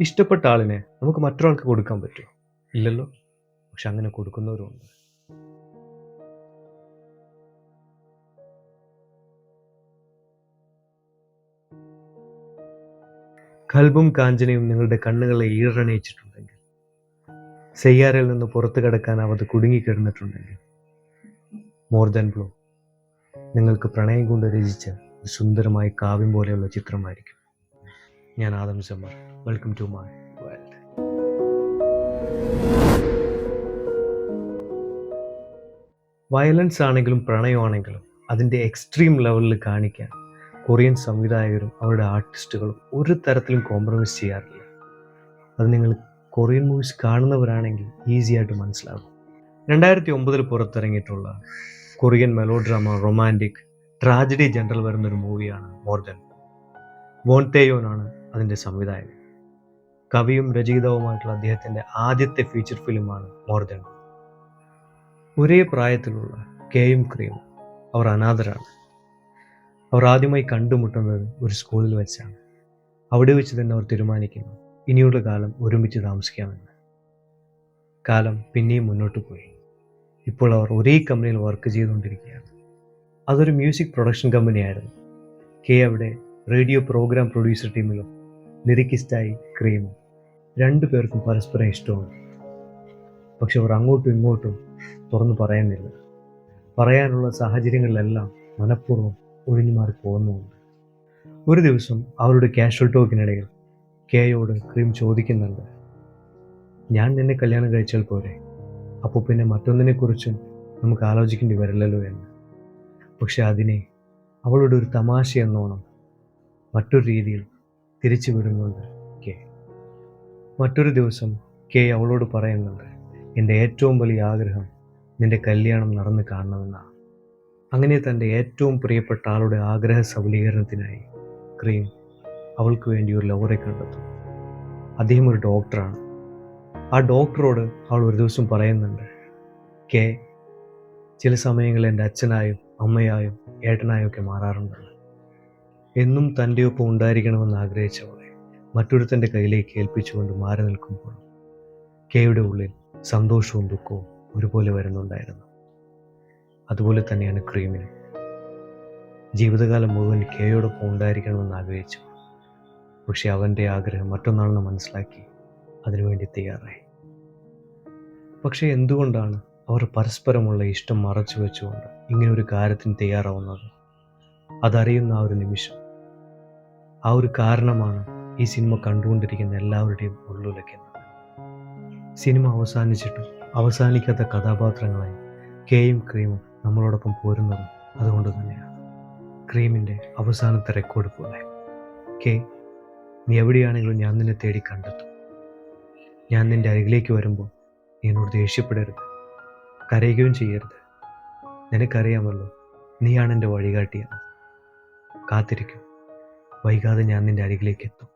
ഇഷ്ടപ്പെട്ട ആളിനെ നമുക്ക് മറ്റൊരാൾക്ക് കൊടുക്കാൻ പറ്റുമോ? ഇല്ലല്ലോ. പക്ഷെ അങ്ങനെ കൊടുക്കുന്നവരുണ്ട്. കൽബും കാഞ്ചനയും നിങ്ങളുടെ കണ്ണുകളെ ഈറണയിച്ചിട്ടുണ്ടെങ്കിൽ സെയ്യാറിൽ നിന്ന് പുറത്തു കടക്കാൻ അവത് കുടുങ്ങിക്കിടന്നിട്ടുണ്ടെങ്കിൽ മോർ ദാൻ ബ്ലൂ നിങ്ങൾക്ക് പ്രണയം കൊണ്ട് രചിച്ച സുന്ദരമായ കാവ്യം പോലെയുള്ള ചിത്രമായിരിക്കും. ഞാൻ Adam Summer. Welcome to my world violence ആണെങ്കിലും പ്രണയമാണെങ്കിലും അതിന്റെ എക്സ്ട്രീം ലെവലിൽ കാണിക്കാൻ കൊറിയൻ സംവിധായകരും അവരുടെ ആർട്ടിസ്റ്റുകളും ഒരു തരത്തിലും കോംപ്രമൈസ് ചെയ്യാറില്ല. അത് നിങ്ങൾ കൊറിയൻ മൂവീസ് കാണുന്നവരാണെങ്കിൽ ഈസി ആയിട്ട് മനസ്സിലാകും രണ്ടായിരത്തി ഒമ്പതിൽ പുറത്തിറങ്ങിയിട്ടുള്ള Korean melodrama romantic tragedy genre വരുന്നൊരു മൂവിയാണ് മോർദൻ വോൺ തേയോനാണ് അതിന്റെ സംവിധായകൻ. കവിയും രചയിതാവുമായിട്ടുള്ള അദ്ദേഹത്തിന്റെ ആദ്യത്തെ ഫീച്ചർ ഫിലിമാണ് മോർദൻ. ഒരേ പ്രായത്തിലുള്ള കെയും ക്രീം അവർ അനാഥരാണ്. അവർ ആദ്യമായി കണ്ടുമുട്ടുന്നത് ഒരു സ്കൂളിൽ വെച്ചാണ്. അവിടെ വെച്ച് തന്നെ അവർ തീരുമാനിക്കുന്നു ഇനിയുള്ള കാലം ഒരുമിച്ച് താമസിക്കാമെന്ന്. കാലം പിന്നെയും മുന്നോട്ട് പോയി. ഇപ്പോൾ അവർ ഒരേ കമ്പനിയിൽ വർക്ക് ചെയ്തുകൊണ്ടിരിക്കുകയാണ്. അതൊരു മ്യൂസിക് പ്രൊഡക്ഷൻ കമ്പനിയായിരുന്നു കെ അവിടെ റേഡിയോ പ്രോഗ്രാം പ്രൊഡ്യൂസർ ടീമിലും ലിറിക്കിസ്റ്റായി ക്രീം. രണ്ടു പേർക്കും പരസ്പരം ഇഷ്ടമാണ്. പക്ഷെ അവർ അങ്ങോട്ടും ഇങ്ങോട്ടും തുറന്നു പറയുന്നില്ല പറയാനുള്ള സാഹചര്യങ്ങളിലെല്ലാം മനഃപൂർവം ഒഴിഞ്ഞു മാറി പോകുന്നുമുണ്ട്. ഒരു ദിവസം അവരുടെ കാഷ്വൽ ടോക്കിനിടയിൽ കെയോട് ക്രീം ചോദിക്കുന്നുണ്ട്. ഞാൻ നിന്നെ കല്യാണം കഴിച്ചാൽ പോരെ? അപ്പോൾ പിന്നെ മറ്റൊന്നിനെക്കുറിച്ചും നമുക്ക് ആലോചിക്കേണ്ടി വരില്ലല്ലോ എന്ന്. പക്ഷെ അതിനെ അവളുടെ ഒരു തമാശ എന്നോണം മറ്റൊരു രീതിയിൽ തിരിച്ചു വിടുന്നുണ്ട് കെ. മറ്റൊരു ദിവസം കെ അവളോട് പറയുന്നുണ്ട് എന്റെ ഏറ്റവും വലിയ ആഗ്രഹം നിന്റെ കല്യാണം നടന്ന് കാണണമെന്നാണ് അങ്ങനെ തന്റെ ഏറ്റവും പ്രിയപ്പെട്ട ആളുടെ ആഗ്രഹ സബലീകരണത്തിനായി ക്രീം അവൾക്ക് വേണ്ടി ഒരു ലവറെ കണ്ടെത്തും. അദ്ദേഹം ഒരു ഡോക്ടറാണ്. ആ ഡോക്ടറോട് അവൾ ഒരു ദിവസം പറയുന്നുണ്ട് കെ ചില സമയങ്ങളിൽ എന്റെ അച്ഛനായും അമ്മയായും ഏട്ടനായും ഒക്കെ മാറാറുണ്ട്. എന്നും തന്റെ ഒപ്പം ഉണ്ടായിരിക്കണമെന്ന് ആഗ്രഹിച്ചവളെ മറ്റൊരുത്തന്റെ കയ്യിലേക്ക് ഏൽപ്പിച്ചുകൊണ്ട് മാറി നിൽക്കുമ്പോൾ കെയുടെ ഉള്ളിൽ സന്തോഷവും ദുഃഖവും ഒരുപോലെ വരുന്നുണ്ടായിരുന്നു. അതുപോലെ തന്നെയാണ് ക്രീമിന്. ജീവിതകാലം മുഴുവൻ കെയോടൊപ്പം ഉണ്ടായിരിക്കണമെന്ന് ആഗ്രഹിച്ചു പക്ഷെ അവന്റെ ആഗ്രഹം മറ്റൊന്നാണെന്ന് മനസ്സിലാക്കി അതിനുവേണ്ടി തയ്യാറായി. പക്ഷെ എന്തുകൊണ്ടാണ് അവർ പരസ്പരമുള്ള ഇഷ്ടം മറച്ചു വെച്ചുകൊണ്ട് ഇങ്ങനെ ഒരു കാര്യത്തിന് തയ്യാറാവുന്നത്? അതറിയുന്ന ആ ഒരു നിമിഷം ആ ഒരു കാരണമാണ് ഈ സിനിമ കണ്ടുകൊണ്ടിരിക്കുന്ന എല്ലാവരുടെയും ഉള്ളുലയ്ക്കുന്നത് സിനിമ അവസാനിച്ചിട്ടും അവസാനിക്കാത്ത കഥാപാത്രങ്ങളായി കെയും ക്രീമും നമ്മളോടൊപ്പം പോരുന്നതും അതുകൊണ്ട് തന്നെയാണ്. ക്രീമിന്റെ അവസാനത്തെ റെക്കോർഡ് പോലെ. കെ നീ എവിടെയാണെങ്കിലും ഞാൻ നിന്നെ തേടി കണ്ടെത്തും. ഞാൻ നിന്റെ അരികിലേക്ക് വരുമ്പോൾ നീ എന്നോട് ദേഷ്യപ്പെടരുത്. കരയുകയും ചെയ്യരുത്. നിനക്കറിയാമല്ലോ നീയാണ് എന്റെ വഴികാട്ടിയെന്ന്. കാത്തിരിക്കും. വൈകാതെ ഞാൻ നിന്റെ അരികിലേക്ക് എത്തും.